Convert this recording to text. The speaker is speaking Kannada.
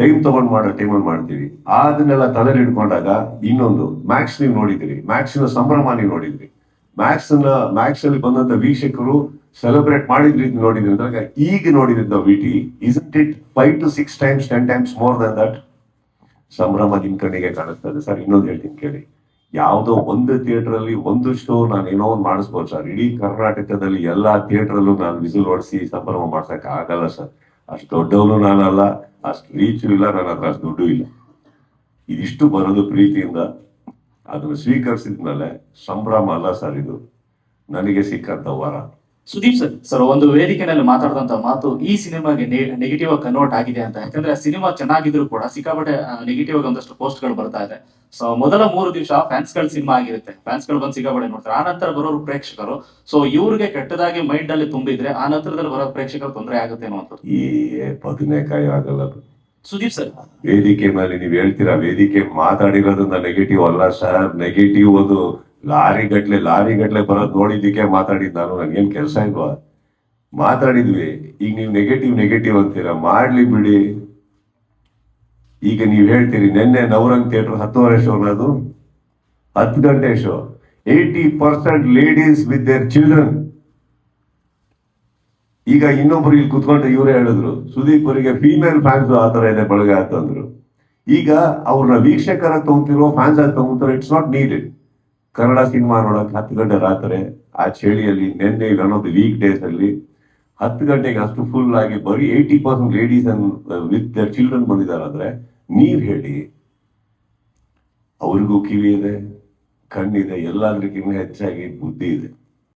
ಟೈಮ್ ತಗೊಂಡ್ ಮಾಡೋ ಅಲ್ಲಿ ಮಾಡ್ತೀವಿ. ಅದನ್ನೆಲ್ಲ ತಲೆ ಹಿಡ್ಕೊಂಡಾಗ ಇನ್ನೊಂದು ಮ್ಯಾಕ್ಸ್ ನೀವು ನೋಡಿದಿರಿ ಮ್ಯಾಕ್ಸಿನ ಸಂಭ್ರಮ ನೀವು ನೋಡಿದ್ರಿ ಮ್ಯಾಕ್ಸ್ ಮ್ಯಾಕ್ಸ್ ಅಲ್ಲಿ ಬಂದಂತ ವೀಕ್ಷಕರು ಸೆಲೆಬ್ರೇಟ್ ಮಾಡಿದ್ರಿ ನೋಡಿದ್ರಿ ಅಂದಾಗ ಈಗ ನೋಡಿದ್ದ VT isn't it five to six times ten times more than that ಸಂಭ್ರಮ ನಿಮ್ ಕಣ್ಣಿಗೆ ಕಾಣಿಸ್ತದೆ ಸರ್, ಇನ್ನೊಂದು ಹೇಳ್ತೀನಿ ಕೇಳಿ. ಯಾವುದೋ ಒಂದು ಥಿಯೇಟರ್ ಅಲ್ಲಿ ಒಂದು ಶೋ ನಾನು ಏನೋ ಒಂದು ಮಾಡಿಸ್ಬೋದು ಸರ್. ಇಡೀ ಕರ್ನಾಟಕದಲ್ಲಿ ಎಲ್ಲಾ ಥಿಯೇಟರ್ ಅಲ್ಲೂ ನಾನು ವಿಸಿಲ್ ಹೊಡಿಸಿ ಸಂಭ್ರಮ ಮಾಡ್ಸಕ್ ಆಗಲ್ಲ ಸರ್. ಅಷ್ಟು ದೊಡ್ಡವನು ನಾನಲ್ಲ, ಅಷ್ಟು ರೀಚು ಇಲ್ಲ, ನನ್ನ ಹತ್ರ ಅಷ್ಟು ದುಡ್ಡು ಇಲ್ಲ. ಇದಿಷ್ಟು ಬರೋದು ಪ್ರೀತಿಯಿಂದ ಅದನ್ನು ಸ್ವೀಕರಿಸಿದ್ಮೇಲೆ ಸಂಭ್ರಮ ಅಲ್ಲ ಸರ್ ಇದು. ನನಗೆ ಸಿಕ್ಕಂಥ ವರ. ಸುದೀಪ್ ಸರ್ ಸರ್ ಒಂದು ವೇದಿಕೆನಲ್ಲಿ ಮಾತಾಡಿದಂತ ಮಾತು ಈ ಸಿನಿಮಾಗೆ ನೆಗೆಟಿವ್ ಆಗಿ ಕನ್ವರ್ಟ್ ಆಗಿದೆ ಅಂತ. ಯಾಕಂದ್ರೆ ಸಿನಿಮಾ ಚೆನ್ನಾಗಿದ್ರು ಕೂಡ ಸಿಕ್ಕಾಪಟ್ಟೆ ನೆಗೆಟಿವ್ ಆಗಿ ಒಂದಷ್ಟು ಪೋಸ್ಟ್ಗಳು ಬರ್ತಾ ಇದೆ. ಸೊ ಮೊದಲ ಮೂರು ದಿವಸ ಫ್ಯಾನ್ಸ್ಗಳ ಸಿನಿಮಾ ಆಗಿರುತ್ತೆ. ಫ್ಯಾನ್ಸ್ಗಳು ಬಂದು ಸಿಕ್ಕಾಪಟ್ಟೆ ನೋಡ್ತಾರೆ. ಆ ನಂತರ ಬರೋರು ಪ್ರೇಕ್ಷಕರು. ಸೊ ಇವ್ರಿಗೆ ಕೆಟ್ಟದಾಗಿ ಮೈಂಡ್ ಅಲ್ಲಿ ತುಂಬಿದ್ರೆ ಆ ನಂತರದಲ್ಲಿ ಬರೋ ಪ್ರೇಕ್ಷಕರು ತೊಂದರೆ ಆಗುತ್ತೆ ಅನ್ನುವಂಥದ್ದು. ಈ ಬದನೆಕಾಯಿ ಆಗಲ್ಲ ಸುದೀಪ್ ಸರ್. ವೇದಿಕೆ ಮೇಲೆ ನೀವು ಹೇಳ್ತೀರಾ ವೇದಿಕೆ ಮಾತಾಡಿರೋದನ್ನ ನೆಗೆಟಿವ್ ಅಲ್ಲ ಸರ್ ನೆಗೆಟಿವ್ ಅದು ಲಾರಿ ಗಟ್ಲೆ ಲಾರಿ ಗಟ್ಲೆ ಬರೋದು ನೋಡಿದ್ದಕ್ಕೆ ಮಾತಾಡಿದ್ದು ನಾನು ನನಗೇನು ಕೆಲಸ ಇಲ್ವಾ? ಮಾತಾಡಿದ್ವಿ. ಈಗ ನೀವು ನೆಗೆಟಿವ್ ನೆಗೆಟಿವ್ ಅಂತೀರಾ? ಮಾಡ್ಲಿ ಬಿಡಿ. ಈಗ ನೀವು ಹೇಳ್ತೀರಿ, ನಿನ್ನೆ ನವರಂಗ್ ಥಿಯೇಟರ್ ಹತ್ತುವರೆ ಶೋ ಅದು ಹತ್ತು ಗಂಟೆ show eighty percent ladies with their children ಈಗ ಇನ್ನೊಬ್ರು ಇಲ್ಲಿ ಕುತ್ಕೊಂಡು ಇವರೇ ಹೇಳಿದ್ರು, ಸುದೀಪ್ ಅವರಿಗೆ ಫೀಮೇಲ್ ಫ್ಯಾನ್ಸ್ ಆ ತರ ಇದೆ ಬಳಗ ಅಂತಂದ್ರು ಈಗ ಅವ್ರನ್ನ ವೀಕ್ಷಕರ ತಗೊಂತಿರೋ ಫ್ಯಾನ್ಸ್ ಆಗಿ ತಗೊಂತಾರೋ it's not needed Kannada cinema ನೋಡಕ್ ಹತ್ತು ಗಂಟೆ ರಾತ್ರಿ ಆ ಚಳಿಯಲ್ಲಿ ನಿನ್ನೆ ಅನ್ನೋದು ವೀಕ್ ಡೇಸ್ ಅಲ್ಲಿ ಹತ್ತು ಗಂಟೆಗೆ ಅಷ್ಟು ಫುಲ್ ಆಗಿ ಬರೀ eighty percent ladies with their children ಬಂದಿದ್ದಾರೆ ಅಂದ್ರೆ ನೀವ್ ಹೇಳಿ. ಅವ್ರಿಗೂ ಕಿವಿ ಇದೆ, ಕಣ್ಣಿದೆ ಎಲ್ಲದಕ್ಕಿಂತ ಹೆಚ್ಚಾಗಿ ಬುದ್ಧಿ ಇದೆ.